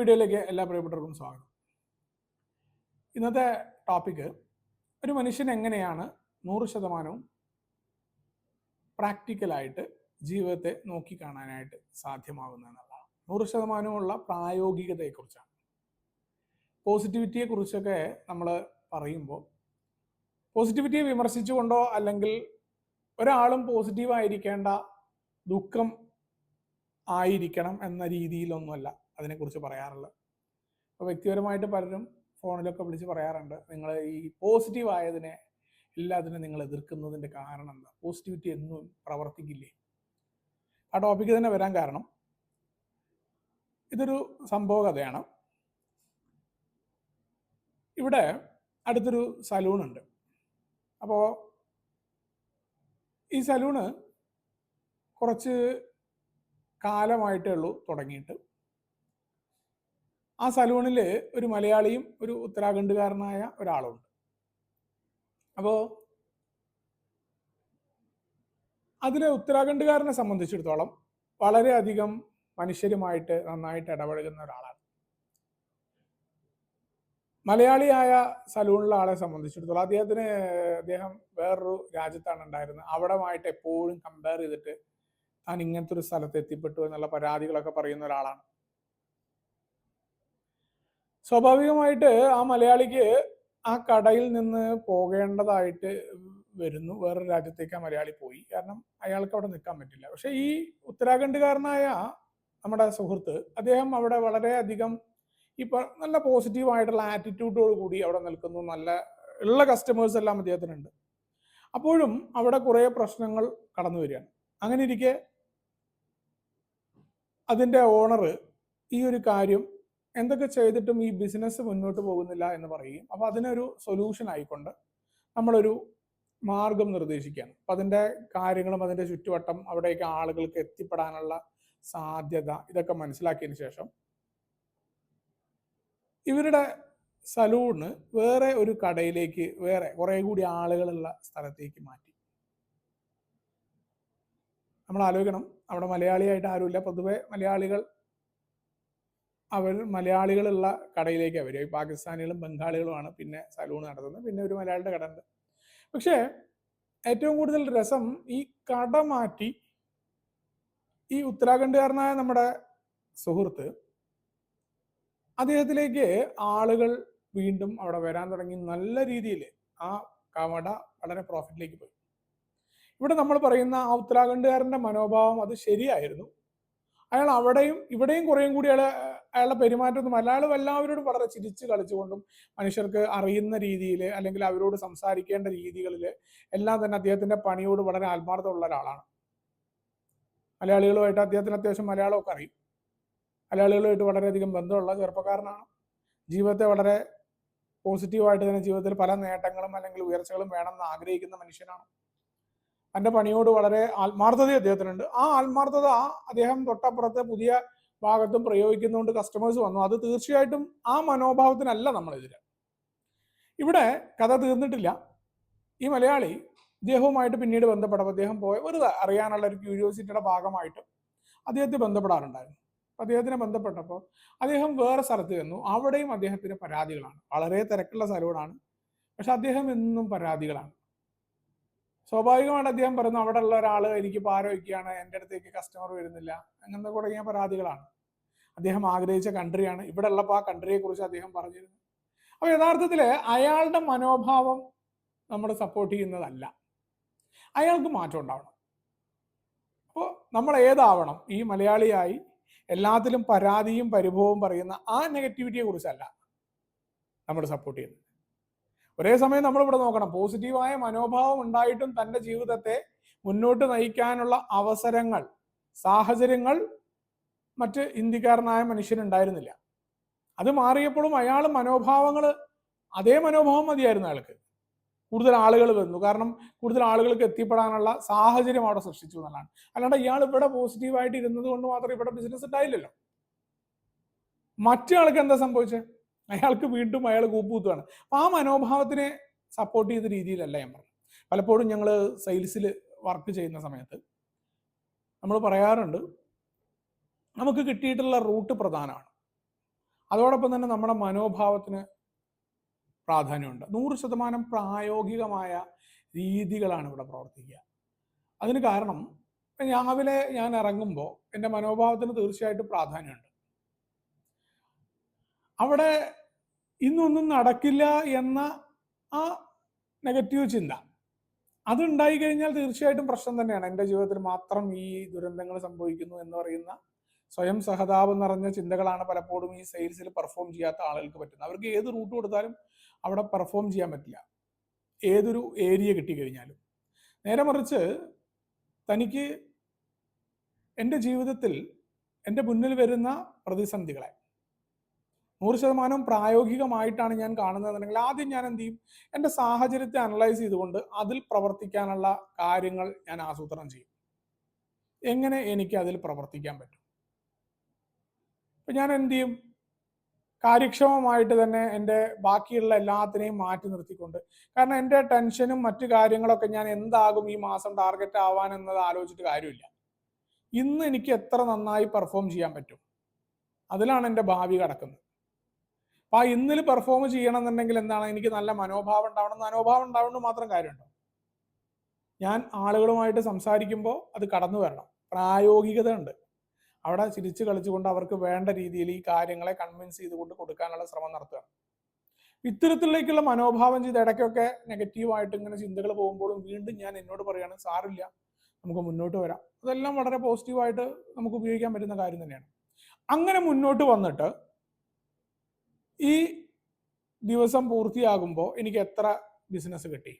വീഡിയോയിലേക്ക് എല്ലാ പ്രിയപ്പെട്ടവർക്കും സ്വാഗതം. ഇന്നത്തെ ടോപ്പിക്ക് ഒരു മനുഷ്യൻ എങ്ങനെയാണ് നൂറ് ശതമാനവും പ്രാക്ടിക്കലായിട്ട് ജീവിതത്തെ നോക്കിക്കാണാനായിട്ട് സാധ്യമാകുന്നതെന്നുള്ളതാണ് നൂറ് ശതമാനമുള്ള പ്രായോഗികതയെക്കുറിച്ചാണ്. പോസിറ്റിവിറ്റിയെ കുറിച്ചൊക്കെ നമ്മൾ പറയുമ്പോൾ പോസിറ്റിവിറ്റിയെ വിമർശിച്ചുകൊണ്ടോ അല്ലെങ്കിൽ ഒരാളും പോസിറ്റീവായിരിക്കേണ്ട ദുഃഖം ആയിരിക്കണം എന്ന രീതിയിലൊന്നുമല്ല. അതിനെക്കുറിച്ച് പറയാറുള്ളത്. അപ്പോൾ വ്യക്തിപരമായിട്ട് പലരും ഫോണിലൊക്കെ വിളിച്ച് പറയാറുണ്ട് നിങ്ങൾ ഈ പോസിറ്റീവ് ആയതിനെ എല്ലാത്തിനും നിങ്ങൾ എതിർക്കുന്നതിന്റെ കാരണം എന്താ? പോസിറ്റിവിറ്റി എന്നും പ്രവർത്തിക്കില്ലേ? ആ ടോപ്പിക്ക് തന്നെ വരാൻ കാരണം ഇതൊരു സംഭവ കഥയാണ് ഇവിടെ അടുത്തൊരു സലൂണുണ്ട്. അപ്പോൾ ഈ സലൂണ് കുറച്ച് കാലമായിട്ടേ ഉള്ളൂ തുടങ്ങിയിട്ട്. ആ സലൂണിൽ ഒരു മലയാളിയും ഒരു ഉത്തരാഖണ്ഡുകാരനായ ഒരാളുണ്ട്. അപ്പോൾ അതിലെ ഉത്തരാഖണ്ഡുകാരനെ സംബന്ധിച്ചിടത്തോളം വളരെയധികം മനുഷ്യരുമായിട്ട് നന്നായിട്ട് ഇടപഴകുന്ന ഒരാളാണ്. മലയാളിയായ സലൂണിലെ ആളെ സംബന്ധിച്ചിടത്തോളം അദ്ദേഹത്തിന് അദ്ദേഹം വേറൊരു രാജ്യത്താണ് ഉണ്ടായിരുന്നത്. അവിടെമായിട്ട് എപ്പോഴും കമ്പയർ ചെയ്തിട്ട് താൻ ഇങ്ങനത്തെ ഒരു സ്ഥലത്ത് എത്തിപ്പെട്ടു എന്നുള്ള പരാതികളൊക്കെ പറയുന്ന ഒരാളാണ്. സ്വാഭാവികമായിട്ട് ആ മലയാളിക്ക് ആ കടയിൽ നിന്ന് പോകേണ്ടതായിട്ട് വരുന്നു. വേറൊരു രാജ്യത്തേക്ക് ആ മലയാളി പോയി. കാരണം അയാൾക്ക് അവിടെ നിൽക്കാൻ പറ്റില്ല. പക്ഷെ ഈ ഉത്തരാഖണ്ഡുകാരനായ നമ്മുടെ സുഹൃത്ത് അദ്ദേഹം അവിടെ വളരെയധികം ഇപ്പൊ നല്ല പോസിറ്റീവ് ആയിട്ടുള്ള ആറ്റിറ്റ്യൂഡോട് കൂടി അവിടെ നിൽക്കുന്നു. നല്ല ഉള്ള കസ്റ്റമേഴ്സ് എല്ലാം അദ്ദേഹത്തിനുണ്ട്. അപ്പോഴും അവിടെ കുറേ പ്രശ്നങ്ങൾ കടന്നു വരികയാണ്. അങ്ങനെ ഇരിക്കെ അതിന്റെ ഓണർ ഈ ഒരു കാര്യം എന്തൊക്കെ ചെയ്തിട്ടും ഈ ബിസിനസ് മുന്നോട്ട് പോകുന്നില്ല എന്ന് പറയുകയും അപ്പോൾ അതിനൊരു സൊല്യൂഷൻ ആയിക്കൊണ്ട് നമ്മളൊരു മാർഗം നിർദ്ദേശിക്കുകയാണ്. അപ്പം അതിന്റെ കാര്യങ്ങളും അതിന്റെ ചുറ്റുവട്ടം അവിടേക്ക് ആളുകൾക്ക് എത്തിപ്പെടാനുള്ള സാധ്യത ഇതൊക്കെ മനസ്സിലാക്കിയതിന് ശേഷം ഇവരുടെ സലൂണ് വേറെ ഒരു കടയിലേക്ക് വേറെ കുറെ കൂടി ആളുകളുള്ള സ്ഥലത്തേക്ക് മാറ്റി. നമ്മൾ ആലോചിക്കണം. അവിടെ മലയാളിയായിട്ട് ആരുമില്ല. പൊതുവെ മലയാളികൾ അവർ മലയാളികളുള്ള കടയിലേക്ക് വരിക. പാകിസ്ഥാനികളും ബംഗാളികളുമാണ് പിന്നെ സലൂൺ നടത്തുന്നത്. പിന്നെ ഒരു മലയാളിയുടെ കട ഉണ്ട് പക്ഷേ ഏറ്റവും കൂടുതൽ രസം ഈ കട മാറ്റി ഈ ഉത്തരാഖണ്ഡുകാരനായ നമ്മുടെ സുഹൃത്ത് അദ്ദേഹത്തിലേക്ക് ആളുകൾ വീണ്ടും അവിടെ വരാൻ തുടങ്ങി. നല്ല രീതിയിൽ ആ കവട വളരെ പ്രോഫിറ്റിലേക്ക് പോയി. ഇവിടെ നമ്മൾ പറയുന്ന ആ ഉത്തരാഖണ്ഡുകാരന്റെ മനോഭാവം അത് ശരിയായിരുന്നു. അയാൾ അവിടെയും ഇവിടെയും കുറേയും കൂടി അയാളെ അയാളുടെ പെരുമാറ്റമൊന്നും അയാൾ എല്ലാവരോടും വളരെ ചിരിച്ച് കളിച്ചുകൊണ്ടും മനുഷ്യർക്ക് അറിയുന്ന രീതിയിൽ അല്ലെങ്കിൽ അവരോട് സംസാരിക്കേണ്ട രീതികളിൽ എല്ലാം തന്നെ അദ്ദേഹത്തിന്റെ പണിയോട് വളരെ ആത്മാർത്ഥമുള്ള ഒരാളാണ്. മലയാളികളുമായിട്ട് അദ്ദേഹത്തിന് അത്യാവശ്യം മലയാളമൊക്കെ അറിയും. മലയാളികളുമായിട്ട് വളരെയധികം ബന്ധമുള്ള ചെറുപ്പക്കാരനാണ്. ജീവിതത്തെ വളരെ പോസിറ്റീവായിട്ട് തന്നെ ജീവിതത്തിൽ പല നേട്ടങ്ങളും അല്ലെങ്കിൽ ഉയർച്ചകളും വേണമെന്ന് ആഗ്രഹിക്കുന്ന മനുഷ്യനാണ്. തന്റെ പണിയോട് വളരെ ആത്മാർത്ഥത അദ്ദേഹത്തിനുണ്ട്. ആ ആത്മാർത്ഥത അദ്ദേഹം തൊട്ടപ്പുറത്തെ പുതിയ ഭാഗത്തും പ്രയോഗിക്കുന്നതുകൊണ്ട് കസ്റ്റമേഴ്സ് വന്നു. അത് തീർച്ചയായിട്ടും ആ മനോഭാവത്തിനല്ല നമ്മളെതിരെ. ഇവിടെ കഥ തീർന്നിട്ടില്ല. ഈ മലയാളി അദ്ദേഹവുമായിട്ട് പിന്നീട് ബന്ധപ്പെട്ടപ്പോൾ അദ്ദേഹം പോയ ഒരു അറിയാനുള്ള ഒരു ക്യൂരിയോസിറ്റിയുടെ ഭാഗമായിട്ട് അദ്ദേഹത്തെ ബന്ധപ്പെടാറുണ്ടായിരുന്നു. അദ്ദേഹത്തിനെ ബന്ധപ്പെട്ടപ്പോൾ അദ്ദേഹം വേറെ സ്ഥലത്ത് ചെന്നു. അവിടെയും അദ്ദേഹത്തിന് പരാതികളാണ്. വളരെ തിരക്കുള്ള സ്ഥലമാണ്. പക്ഷെ അദ്ദേഹം എന്നും പരാതികളാണ്. സ്വാഭാവികമായിട്ട് അദ്ദേഹം പറയുന്നു അവിടെ ഉള്ള ഒരാൾ എനിക്ക് പാര വയ്ക്കുകയാണ് എന്റെ അടുത്തേക്ക് കസ്റ്റമർ വരുന്നില്ല. അങ്ങനത്തെ തുടങ്ങിയ പരാതികളാണ്. അദ്ദേഹം ആഗ്രഹിച്ച കൺട്രിയാണ് ഇവിടെ ഉള്ളപ്പോൾ ആ കൺട്രിയെ കുറിച്ച് അദ്ദേഹം പറഞ്ഞിരുന്നു. അപ്പൊ യഥാർത്ഥത്തിൽ അയാളുടെ മനോഭാവം നമ്മൾ സപ്പോർട്ട് ചെയ്യുന്നതല്ല. അയാൾക്ക് മാറ്റം ഉണ്ടാവണം. അപ്പോൾ നമ്മൾ ഏതാവണം? ഈ മലയാളിയായി എല്ലാത്തിലും പരാതിയും പരിഭവവും പറയുന്ന ആ നെഗറ്റിവിറ്റിയെ കുറിച്ചല്ല നമ്മൾ സപ്പോർട്ട് ചെയ്യുന്നത്. ഒരേ സമയം നമ്മളിവിടെ നോക്കണം. പോസിറ്റീവായ മനോഭാവം ഉണ്ടായിട്ടും തന്റെ ജീവിതത്തെ മുന്നോട്ട് നയിക്കാനുള്ള അവസരങ്ങൾ സാഹചര്യങ്ങൾ മറ്റ് ഇന്ത്യക്കാരനായ മനുഷ്യനുണ്ടായിരുന്നില്ല. അത് മാറിയപ്പോഴും അയാൾ മനോഭാവങ്ങൾ അതേ മനോഭാവം മതിയായിരുന്നു അയാൾക്ക്. കൂടുതൽ ആളുകൾ വന്നു. കാരണം കൂടുതൽ ആളുകൾക്ക് എത്തിപ്പെടാനുള്ള സാഹചര്യം അവിടെ സൃഷ്ടിച്ചു എന്നുള്ളതാണ്. അല്ലാണ്ട് ഇയാൾ ഇവിടെ പോസിറ്റീവായിട്ട് ഇരുന്നത് കൊണ്ട് മാത്രം ഇവിടെ ബിസിനസ് ഉണ്ടായില്ലല്ലോ. മറ്റേ ആൾക്ക് എന്താ സംഭവിച്ചത് അയാൾക്ക് വീണ്ടും അയാൾ കൂപ്പുകൂത്തുവാണ്. അപ്പം ആ മനോഭാവത്തിനെ സപ്പോർട്ട് ചെയ്ത രീതിയിലല്ല ഞാൻ പറഞ്ഞു പലപ്പോഴും ഞങ്ങൾ സെയിൽസിൽ വർക്ക് ചെയ്യുന്ന സമയത്ത് നമ്മൾ പറയാറുണ്ട് നമുക്ക് കിട്ടിയിട്ടുള്ള റൂട്ട് പ്രധാനമാണ്. അതോടൊപ്പം തന്നെ നമ്മുടെ മനോഭാവത്തിന് പ്രാധാന്യമുണ്ട്. നൂറ് ശതമാനം പ്രായോഗികമായ രീതികളാണ് ഇവിടെ പ്രവർത്തിക്കുക. അതിന് കാരണം രാവിലെ ഞാൻ ഇറങ്ങുമ്പോൾ എന്റെ മനോഭാവത്തിന് തീർച്ചയായിട്ടും പ്രാധാന്യമുണ്ട്. അവിടെ ഇന്നൊന്നും നടക്കില്ല എന്ന ആ നെഗറ്റീവ് ചിന്ത. അതുണ്ടായി കഴിഞ്ഞാൽ തീർച്ചയായിട്ടും പ്രശ്നം തന്നെയാണ്. എന്റെ ജീവിതത്തിൽ മാത്രം ഈ ദുരന്തങ്ങൾ സംഭവിക്കുന്നു എന്ന് പറയുന്ന സ്വയം സഹതാപം നിറഞ്ഞ ചിന്തകളാണ് പലപ്പോഴും ഈ സെയിൽസിൽ പെർഫോം ചെയ്യാത്ത ആളുകൾക്ക് പറ്റുന്നത്. അവർക്ക് ഏത് റൂട്ട് കൊടുത്താലും അവിടെ പെർഫോം ചെയ്യാൻ പറ്റില്ല. ഏതൊരു ഏരിയ കിട്ടിക്കഴിഞ്ഞാലും. നേരെ മറിച്ച് തനിക്ക് എന്റെ ജീവിതത്തിൽ എന്റെ മുന്നിൽ വരുന്ന പ്രതിസന്ധികളെ നൂറ് ശതമാനം പ്രായോഗികമായിട്ടാണ് ഞാൻ കാണുന്നതെന്നുണ്ടെങ്കിൽ ആദ്യം ഞാൻ എന്ത് ചെയ്യും? എന്റെ സാഹചര്യത്തെ അനലൈസ് ചെയ്തുകൊണ്ട് അതിൽ പ്രവർത്തിക്കാനുള്ള കാര്യങ്ങൾ ഞാൻ ആസൂത്രണം ചെയ്യും. എങ്ങനെ എനിക്ക് അതിൽ പ്രവർത്തിക്കാൻ പറ്റും? അപ്പം ഞാൻ എന്ത് ചെയ്യും? കാര്യക്ഷമമായിട്ട് തന്നെ എന്റെ ബാക്കിയുള്ള എല്ലാത്തിനെയും മാറ്റി നിർത്തിക്കൊണ്ട് കാരണം എന്റെ ടെൻഷനും മറ്റു കാര്യങ്ങളൊക്കെ ഞാൻ എന്താകും ഈ മാസം ടാർഗറ്റ് ആവാൻ എന്നത് ആലോചിച്ചിട്ട് കാര്യമില്ല. ഇന്ന് എനിക്ക് എത്ര നന്നായി പെർഫോം ചെയ്യാൻ പറ്റും? അതിലാണ് എന്റെ ഭാവി കിടക്കുന്നത്. അപ്പൊ ആ ഇന്നിൽ പെർഫോം ചെയ്യണം എന്നുണ്ടെങ്കിൽ എന്താണ്? എനിക്ക് നല്ല മനോഭാവം ഉണ്ടാവണം. മനോഭാവം ഉണ്ടാവുന്നത് മാത്രം കാര്യമുണ്ടോ? ഞാൻ ആളുകളുമായിട്ട് സംസാരിക്കുമ്പോൾ അത് കടന്നു വരണം. പ്രായോഗികത ഉണ്ട് അവിടെ ചിരിച്ചു കളിച്ചുകൊണ്ട് അവർക്ക് വേണ്ട രീതിയിൽ ഈ കാര്യങ്ങളെ കൺവിൻസ് ചെയ്തുകൊണ്ട് കൊടുക്കാനുള്ള ശ്രമം നടത്തുകയാണ് ഇത്തരത്തിലേക്കുള്ള മനോഭാവം ചെയ്ത് ഇടയ്ക്കൊക്കെ നെഗറ്റീവായിട്ട് ഇങ്ങനെ ചിന്തകൾ പോകുമ്പോഴും വീണ്ടും ഞാൻ എന്നോട് പറയാണ് സാറില്ല നമുക്ക് മുന്നോട്ട് വരാം. അതെല്ലാം വളരെ പോസിറ്റീവായിട്ട് നമുക്ക് ഉപയോഗിക്കാൻ പറ്റുന്ന കാര്യം തന്നെയാണ്. അങ്ങനെ മുന്നോട്ട് വന്നിട്ട് ഈ ദിവസം പൂർത്തിയാകുമ്പോൾ എനിക്ക് എത്ര ബിസിനസ് കിട്ടി?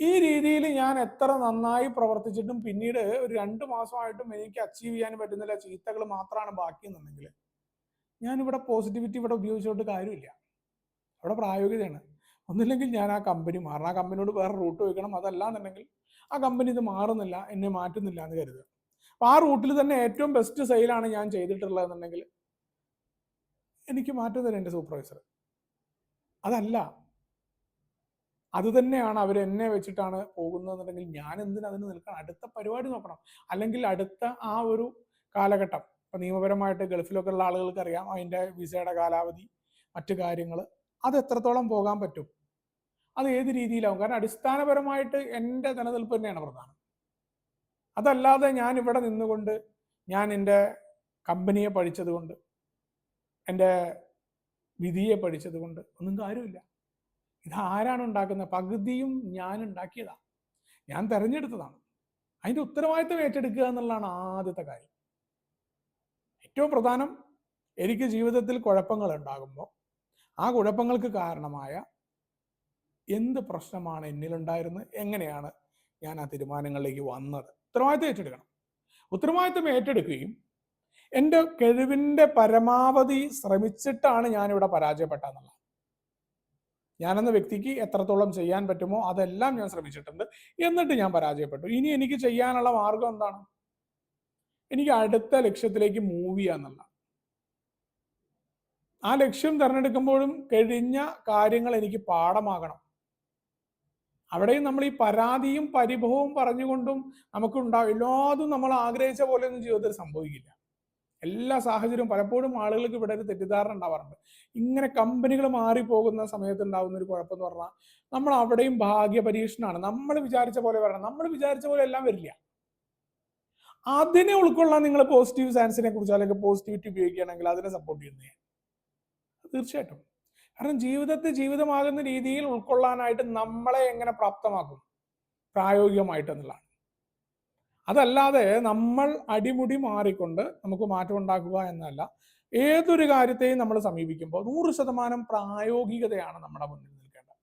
ഈ രീതിയിൽ ഞാൻ എത്ര നന്നായി പ്രവർത്തിച്ചിട്ടും പിന്നീട് ഒരു രണ്ട് മാസമായിട്ടും എനിക്ക് അച്ചീവ് ചെയ്യാൻ പറ്റുന്നില്ല ചീത്തകൾ മാത്രമാണ് ബാക്കി എന്നുണ്ടെങ്കിൽ ഞാനിവിടെ പോസിറ്റിവിറ്റി ഇവിടെ ഉപയോഗിച്ചുകൊണ്ട് കാര്യമില്ല. അവിടെ പ്രായോഗികതയാണ്. ഒന്നില്ലെങ്കിൽ ഞാൻ ആ കമ്പനി മാറണം. ആ കമ്പനിയോട് വേറെ റൂട്ട് വയ്ക്കണം അതല്ല എന്നുണ്ടെങ്കിൽ ആ കമ്പനി ഇത് മാറുന്നില്ല എന്നെ മാറ്റുന്നില്ല എന്ന് കരുതുക. അപ്പൊ ആ റൂട്ടിൽ തന്നെ ഏറ്റവും ബെസ്റ്റ് സെയിലാണ് ഞാൻ ചെയ്തിട്ടുള്ളത് എന്നുണ്ടെങ്കിൽ എനിക്ക് മാറ്റം തരും എന്റെ സൂപ്പർവൈസർ അതല്ല. അത് തന്നെയാണ് അവർ എന്നെ വെച്ചിട്ടാണ് പോകുന്നതെന്നുണ്ടെങ്കിൽ ഞാൻ എന്തിനു അതിന് നിൽക്കണം അടുത്ത പരിപാടി നോക്കണം. അല്ലെങ്കിൽ അടുത്ത ആ ഒരു കാലഘട്ടം. ഇപ്പം നിയമപരമായിട്ട് ഗൾഫിലൊക്കെ ഉള്ള ആളുകൾക്ക് അറിയാം അതിന്റെ വിസയുടെ കാലാവധി മറ്റു കാര്യങ്ങൾ അത് എത്രത്തോളം പോകാൻ പറ്റും? അത് ഏത് രീതിയിലാവും? കാരണം അടിസ്ഥാനപരമായിട്ട് എന്റെ നിലനിൽപ്പ് തന്നെയാണ് പ്രധാനം. അതല്ലാതെ ഞാൻ ഇവിടെ നിന്നുകൊണ്ട് ഞാൻ എന്റെ കമ്പനിയെ പഠിച്ചത് കൊണ്ട് എന്റെ വിധിയെ പഠിച്ചത് കൊണ്ട് ഒന്നും കാര്യമില്ല. ഇത് ആരാണ് ഉണ്ടാക്കുന്നത്? പകുതിയും ഞാൻ ഉണ്ടാക്കിയതാണ് ഞാൻ തെരഞ്ഞെടുത്തതാണ്. അതിന്റെ ഉത്തരവാദിത്തം ഏറ്റെടുക്കുക എന്നുള്ളതാണ് ആദ്യത്തെ കാര്യം. ഏറ്റവും പ്രധാനം എനിക്ക് ജീവിതത്തിൽ കുഴപ്പങ്ങൾ ഉണ്ടാകുമ്പോൾ ആ കുഴപ്പങ്ങൾക്ക് കാരണമായ എന്ത് പ്രശ്നമാണ് എന്നിലുണ്ടായിരുന്നത് എങ്ങനെയാണ് ഞാൻ ആ തീരുമാനങ്ങളിലേക്ക് വന്നത്? ഉത്തരവാദിത്തം ഏറ്റെടുക്കണം. ഉത്തരവാദിത്തം ഏറ്റെടുക്കുകയും എന്റെ കഴിവിന്റെ പരമാവധി ശ്രമിച്ചിട്ടാണ് ഞാനിവിടെ പരാജയപ്പെട്ടതെന്നുള്ളത്. ഞാനെന്ന വ്യക്തിക്ക് എത്രത്തോളം ചെയ്യാൻ പറ്റുമോ അതെല്ലാം ഞാൻ ശ്രമിച്ചിട്ടുണ്ട് എന്നിട്ട് ഞാൻ പരാജയപ്പെട്ടു. ഇനി എനിക്ക് ചെയ്യാനുള്ള മാർഗം എന്താണ്? എനിക്ക് അടുത്ത ലക്ഷ്യത്തിലേക്ക് മൂവ് ചെയ്യാന്നുള്ള ആ ലക്ഷ്യം തിരഞ്ഞെടുക്കുമ്പോഴും കഴിഞ്ഞ കാര്യങ്ങൾ എനിക്ക് പാഠമാകണം. അവിടെയും നമ്മൾ ഈ പരാതിയും പരിഭവവും പറഞ്ഞുകൊണ്ടും നമുക്കുണ്ടാവും. എല്ലാതും നമ്മൾ ആഗ്രഹിച്ച പോലെ പോലെയൊന്നും ജീവിതത്തിൽ സംഭവിക്കില്ല. എല്ലാ സാഹചര്യവും പലപ്പോഴും ആളുകൾക്ക് ഇവിടെ ഒരു തെറ്റിദ്ധാരണ ഉണ്ടാവാറുണ്ട്. ഇങ്ങനെ കമ്പനികൾ മാറിപ്പോകുന്ന സമയത്ത് ഉണ്ടാകുന്ന ഒരു കുഴപ്പം എന്ന് പറഞ്ഞാൽ നമ്മൾ അവിടെയും ഭാഗ്യ പരീക്ഷണമാണ് നമ്മൾ വിചാരിച്ച പോലെ വരണം. നമ്മൾ വിചാരിച്ച പോലെ എല്ലാം വരില്ല. അതിനെ ഉൾക്കൊള്ളാൻ നിങ്ങൾ പോസിറ്റീവ് സയൻസിനെ കുറിച്ച് അല്ലെങ്കിൽ പോസിറ്റിവിറ്റി ഉപയോഗിക്കുകയാണെങ്കിൽ അതിനെ സപ്പോർട്ട് ചെയ്യുന്നത് തീർച്ചയായിട്ടും. കാരണം ജീവിതത്തെ ജീവിതമാകുന്ന രീതിയിൽ ഉൾക്കൊള്ളാനായിട്ട് നമ്മളെ എങ്ങനെ പ്രാപ്തമാക്കും? പ്രായോഗികമായിട്ട് എന്നുള്ളതാണ്. അതല്ലാതെ നമ്മൾ അടിമുടി മാറിക്കൊണ്ട് നമുക്ക് മാറ്റം ഉണ്ടാക്കുക എന്നല്ല ഏതൊരു കാര്യത്തെയും നമ്മൾ സമീപിക്കുമ്പോൾ നൂറ് ശതമാനം പ്രായോഗികതയാണ് നമ്മുടെ മുന്നിൽ നിൽക്കേണ്ടത്.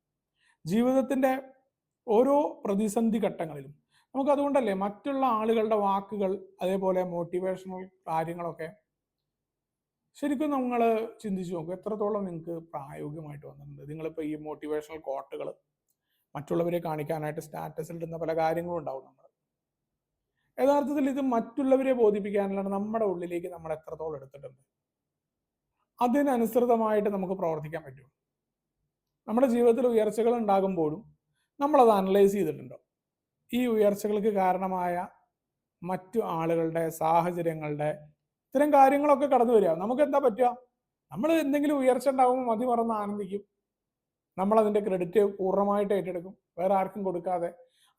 ജീവിതത്തിന്റെ ഓരോ പ്രതിസന്ധി ഘട്ടങ്ങളിലും നമുക്കതുകൊണ്ടല്ലേ മറ്റുള്ള ആളുകളുടെ വാക്കുകൾ അതേപോലെ മോട്ടിവേഷണൽ കാര്യങ്ങളൊക്കെ ശരിക്കും നിങ്ങൾ ചിന്തിച്ചു നോക്കുക എത്രത്തോളം നിങ്ങൾക്ക് പ്രായോഗികമായിട്ട് വന്നിട്ടുണ്ട്. നിങ്ങളിപ്പോൾ ഈ മോട്ടിവേഷണൽ കോട്ടുകൾ മറ്റുള്ളവരെ കാണിക്കാനായിട്ട് സ്റ്റാറ്റസിൽ ഇടുന്ന പല കാര്യങ്ങളും ഉണ്ടാവും യഥാർത്ഥത്തിൽ ഇത് മറ്റുള്ളവരെ ബോധിപ്പിക്കാനുള്ള നമ്മുടെ ഉള്ളിലേക്ക് നമ്മൾ എത്രത്തോളം എടുത്തിട്ടുണ്ട്. അതിനനുസൃതമായിട്ട് നമുക്ക് പ്രവർത്തിക്കാൻ പറ്റും. നമ്മുടെ ജീവിതത്തിൽ ഉയർച്ചകൾ ഉണ്ടാകുമ്പോഴും നമ്മളത് അനലൈസ് ചെയ്തിട്ടുണ്ടോ? ഈ ഉയർച്ചകൾക്ക് കാരണമായ മറ്റു ആളുകളുടെ സാഹചര്യങ്ങളുടെ ഇത്തരം കാര്യങ്ങളൊക്കെ കടന്നു വരിക. നമുക്ക് എന്താ പറ്റുക? നമ്മൾ എന്തെങ്കിലും ഉയർച്ച ഉണ്ടാകുമ്പോൾ മതി മറന്ന് ആനന്ദിക്കും. നമ്മൾ അതിന്റെ ക്രെഡിറ്റ് പൂർണമായിട്ട് ഏറ്റെടുക്കും. വേറെ ആർക്കും കൊടുക്കാതെ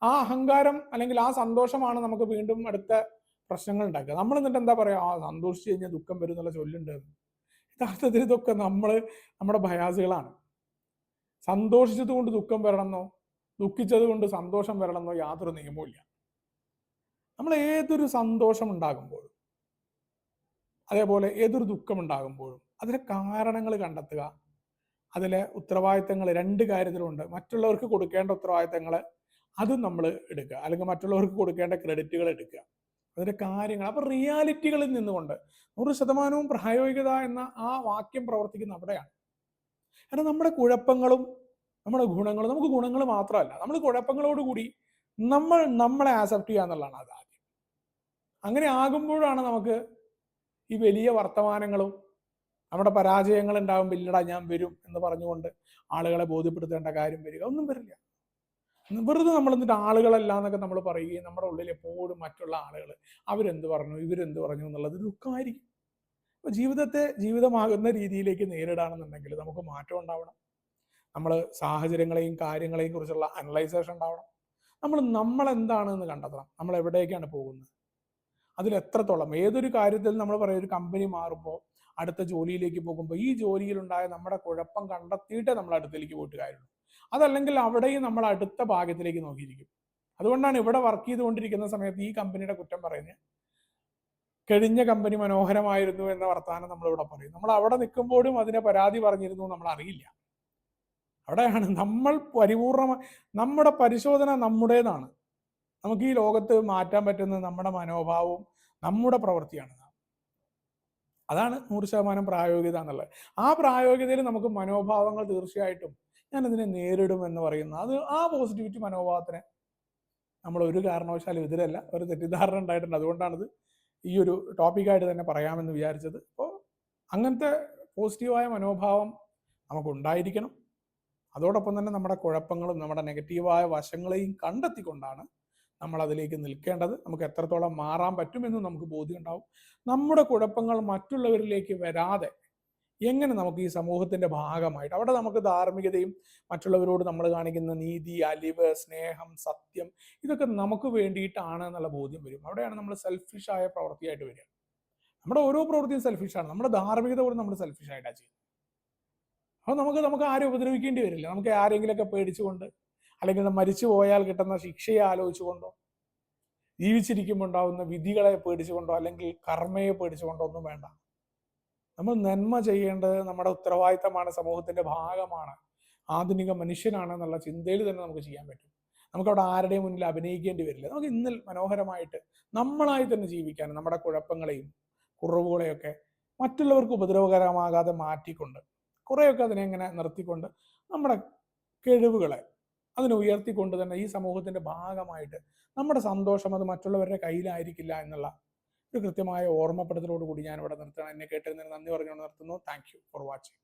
ആ അഹങ്കാരം അല്ലെങ്കിൽ ആ സന്തോഷമാണ് നമുക്ക് വീണ്ടും അടുത്ത പ്രശ്നങ്ങൾ ഉണ്ടാക്കുക. നമ്മൾ എന്നിട്ട് എന്താ പറയാ? ആ സന്തോഷിച്ച് കഴിഞ്ഞാൽ ദുഃഖം വരും എന്നുള്ള ചൊല്ലുണ്ട്. യഥാർത്ഥത്തിൽ ഇതൊക്കെ നമ്മൾ നമ്മുടെ ഭയാസുകളാണ്. സന്തോഷിച്ചത് കൊണ്ട് ദുഃഖം വരണമെന്നോ ദുഃഖിച്ചത് കൊണ്ട് സന്തോഷം വരണമെന്നോ യാതൊരു നിയമവും ഇല്ല. നമ്മൾ ഏതൊരു സന്തോഷം ഉണ്ടാകുമ്പോഴും അതേപോലെ ഏതൊരു ദുഃഖം ഉണ്ടാകുമ്പോഴും അതിലെ കാരണങ്ങൾ കണ്ടെത്തുക. അതിലെ ഉത്തരവാദിത്തങ്ങൾ രണ്ട് കാര്യത്തിലുണ്ട്. മറ്റുള്ളവർക്ക് കൊടുക്കേണ്ട ഉത്തരവാദിത്തങ്ങൾ അതും നമ്മൾ എടുക്കുക. അല്ലെങ്കിൽ മറ്റുള്ളവർക്ക് കൊടുക്കേണ്ട ക്രെഡിറ്റുകൾ എടുക്കുക. അതിന്റെ കാര്യങ്ങൾ. അപ്പൊ റിയാലിറ്റികളിൽ നിന്നുകൊണ്ട് നൂറ് ശതമാനവും പ്രായോഗികത എന്ന ആ വാക്യം പ്രവർത്തിക്കുന്ന അവിടെയാണ്. കാരണം നമ്മുടെ കുഴപ്പങ്ങളും നമ്മുടെ ഗുണങ്ങളും നമുക്ക് ഗുണങ്ങൾ മാത്രമല്ല. നമ്മൾ കുഴപ്പങ്ങളോടുകൂടി നമ്മൾ നമ്മളെ ആക്സെപ്റ്റ് ചെയ്യുക എന്നുള്ളതാണ് അത് ആദ്യം. അങ്ങനെ ആകുമ്പോഴാണ് നമുക്ക് ഈ വലിയ വർത്തമാനങ്ങളും നമ്മുടെ പരാജയങ്ങൾ ഉണ്ടാകുമ്പോൾ ഇല്ലടാ ഞാൻ വരും എന്ന് പറഞ്ഞുകൊണ്ട് ആളുകളെ ബോധ്യപ്പെടുത്തേണ്ട കാര്യം വരിക. ഒന്നും വരില്ല. വെറുതെ നമ്മൾ എന്നിട്ട് ആളുകളല്ല എന്നൊക്കെ നമ്മൾ പറയുകയും നമ്മുടെ ഉള്ളിൽ എപ്പോഴും മറ്റുള്ള ആളുകൾ അവരെന്ത് പറഞ്ഞു ഇവരെന്ത് പറഞ്ഞു എന്നുള്ളത് ദുഃഖമായിരിക്കും. അപ്പൊ ജീവിതത്തെ ജീവിതമാകുന്ന രീതിയിലേക്ക് നേരിടാണെന്നുണ്ടെങ്കിൽ നമുക്ക് മാറ്റം ഉണ്ടാവണം. നമ്മൾ സാഹചര്യങ്ങളെയും കാര്യങ്ങളെയും കുറിച്ചുള്ള അനലൈസേഷൻ ഉണ്ടാവണം. നമ്മൾ എന്താണെന്ന് കണ്ടെത്തണം. നമ്മൾ എവിടേക്കാണ് പോകുന്നത്? അതിൽ എത്രത്തോളം? ഏതൊരു കാര്യത്തിൽ നമ്മൾ പറയും ഒരു കമ്പനി മാറുമ്പോൾ അടുത്ത ജോലിയിലേക്ക് പോകുമ്പോൾ ഈ ജോലിയിലുണ്ടായ നമ്മുടെ കുഴപ്പം കണ്ടെത്തിയിട്ടേ നമ്മൾ അടുത്തേക്ക് പോയിട്ട് കാര്യമുള്ളൂ. അതല്ലെങ്കിൽ അവിടെയും നമ്മൾ അടുത്ത ഭാഗത്തിലേക്ക് നോക്കിയിരിക്കും. അതുകൊണ്ടാണ് ഇവിടെ വർക്ക് ചെയ്തുകൊണ്ടിരിക്കുന്ന സമയത്ത് ഈ കമ്പനിയുടെ കുറ്റം പറയുന്നത്. കഴിഞ്ഞ കമ്പനി മനോഹരമായിരുന്നു എന്ന വർത്തമാനം നമ്മൾ ഇവിടെ പറയും. നമ്മൾ അവിടെ നിൽക്കുമ്പോഴും അതിനെ പരാതി പറഞ്ഞിരുന്നു നമ്മൾ അറിയില്ല. അവിടെയാണ് നമ്മൾ പരിപൂർണമായി നമ്മുടെ പരിശോധന നമ്മുടേതാണ്. നമുക്ക് ഈ ലോകത്ത് മാറ്റാൻ പറ്റുന്നത് നമ്മുടെ മനോഭാവവും നമ്മുടെ പ്രവൃത്തിയാണ്. അതാണ് നൂറ് ശതമാനം പ്രായോഗികത എന്നുള്ളത്. ആ പ്രായോഗികതയിൽ നമുക്ക് മനോഭാവങ്ങൾ തീർച്ചയായിട്ടും ഞാൻ ഇതിനെ നേരിടും എന്ന് പറയുന്ന. അത് ആ പോസിറ്റിവിറ്റി മനോഭാവത്തിനെ നമ്മൾ ഒരു കാരണവശാലും എതിരല്ല. ഒരു തെറ്റിദ്ധാരണ ഉണ്ടായിട്ടുണ്ട്. അതുകൊണ്ടാണിത് ഈ ഒരു ടോപ്പിക്കായിട്ട് തന്നെ പറയാമെന്ന് വിചാരിച്ചത്. അപ്പോൾ അങ്ങനത്തെ പോസിറ്റീവായ മനോഭാവം നമുക്കുണ്ടായിരിക്കണം. അതോടൊപ്പം തന്നെ നമ്മുടെ കുഴപ്പങ്ങളും നമ്മുടെ നെഗറ്റീവായ വശങ്ങളെയും കണ്ടെത്തിക്കൊണ്ടാണ് നമ്മൾ അതിലേക്ക് നിൽക്കേണ്ടത്. നമുക്ക് എത്രത്തോളം മാറാൻ പറ്റുമെന്ന് നമുക്ക് ബോധ്യം ഉണ്ടാവും. നമ്മുടെ കുഴപ്പങ്ങൾ മറ്റുള്ളവരിലേക്ക് വരാതെ എങ്ങനെ നമുക്ക് ഈ സമൂഹത്തിന്റെ ഭാഗമായിട്ട് അവിടെ നമുക്ക് ധാർമ്മികതയും മറ്റുള്ളവരോട് നമ്മൾ കാണിക്കുന്ന നീതി അലിവ് സ്നേഹം സത്യം ഇതൊക്കെ നമുക്ക് വേണ്ടിയിട്ടാണ് എന്നുള്ള ബോധ്യം വരും. അവിടെയാണ് നമ്മൾ സെൽഫിഷായ പ്രവൃത്തിയായിട്ട് വരിക. നമ്മുടെ ഓരോ പ്രവൃത്തിയും സെൽഫിഷാണ് നമ്മുടെ ധാർമ്മികത പോലും നമ്മൾ സെൽഫിഷായിട്ടാണ് ചെയ്യുന്നത്. അപ്പോൾ നമുക്ക് നമുക്ക് ആരും ഉപദ്രവിക്കേണ്ടി വരില്ല. നമുക്ക് ആരെങ്കിലുമൊക്കെ പേടിച്ചുകൊണ്ട് അല്ലെങ്കിൽ മരിച്ചു പോയാൽ കിട്ടുന്ന ശിക്ഷയെ ആലോചിച്ചുകൊണ്ടോ ജീവിച്ചിരിക്കുമ്പോൾ ഉണ്ടാവുന്ന വിധികളെ പേടിച്ചുകൊണ്ടോ അല്ലെങ്കിൽ കർമ്മയെ പേടിച്ചുകൊണ്ടോ ഒന്നും വേണ്ട. നമ്മൾ നന്മ ചെയ്യേണ്ടത് നമ്മുടെ ഉത്തരവാദിത്തമാണ് സമൂഹത്തിന്റെ ഭാഗമാണ്. ആധുനിക മനുഷ്യനാണ് എന്നുള്ള ചിന്തയിൽ തന്നെ നമുക്ക് ചെയ്യാൻ പറ്റും. നമുക്ക് അവിടെ ആരുടെയും മുന്നിൽ അഭിനയിക്കേണ്ടി വരില്ല. നമുക്ക് ഇന്നിൽ മനോഹരമായിട്ട് നമ്മളായി തന്നെ ജീവിക്കാൻ നമ്മുടെ കുഴപ്പങ്ങളെയും കുറവുകളെയൊക്കെ മറ്റുള്ളവർക്ക് ഉപദ്രവകരമാകാതെ മാറ്റിക്കൊണ്ട് കുറേയൊക്കെ അതിനെ ഇങ്ങനെ നിർത്തിക്കൊണ്ട് നമ്മുടെ കഴിവുകളെ അതിനെ ഉയർത്തിക്കൊണ്ട് തന്നെ ഈ സമൂഹത്തിന്റെ ഭാഗമായിട്ട് നമ്മുടെ സന്തോഷം അത് മറ്റുള്ളവരുടെ കയ്യിലായിരിക്കില്ല എന്നുള്ള ഒരു കൃത്യമായ ഓർമ്മപ്പെടുത്തലോട് കൂടി ഞാൻ ഇവിടെ നിർത്തണം എന്നെ കേട്ടതിന് നന്ദി പറഞ്ഞുകൊണ്ട് നിർത്തുന്നു. Thank for watching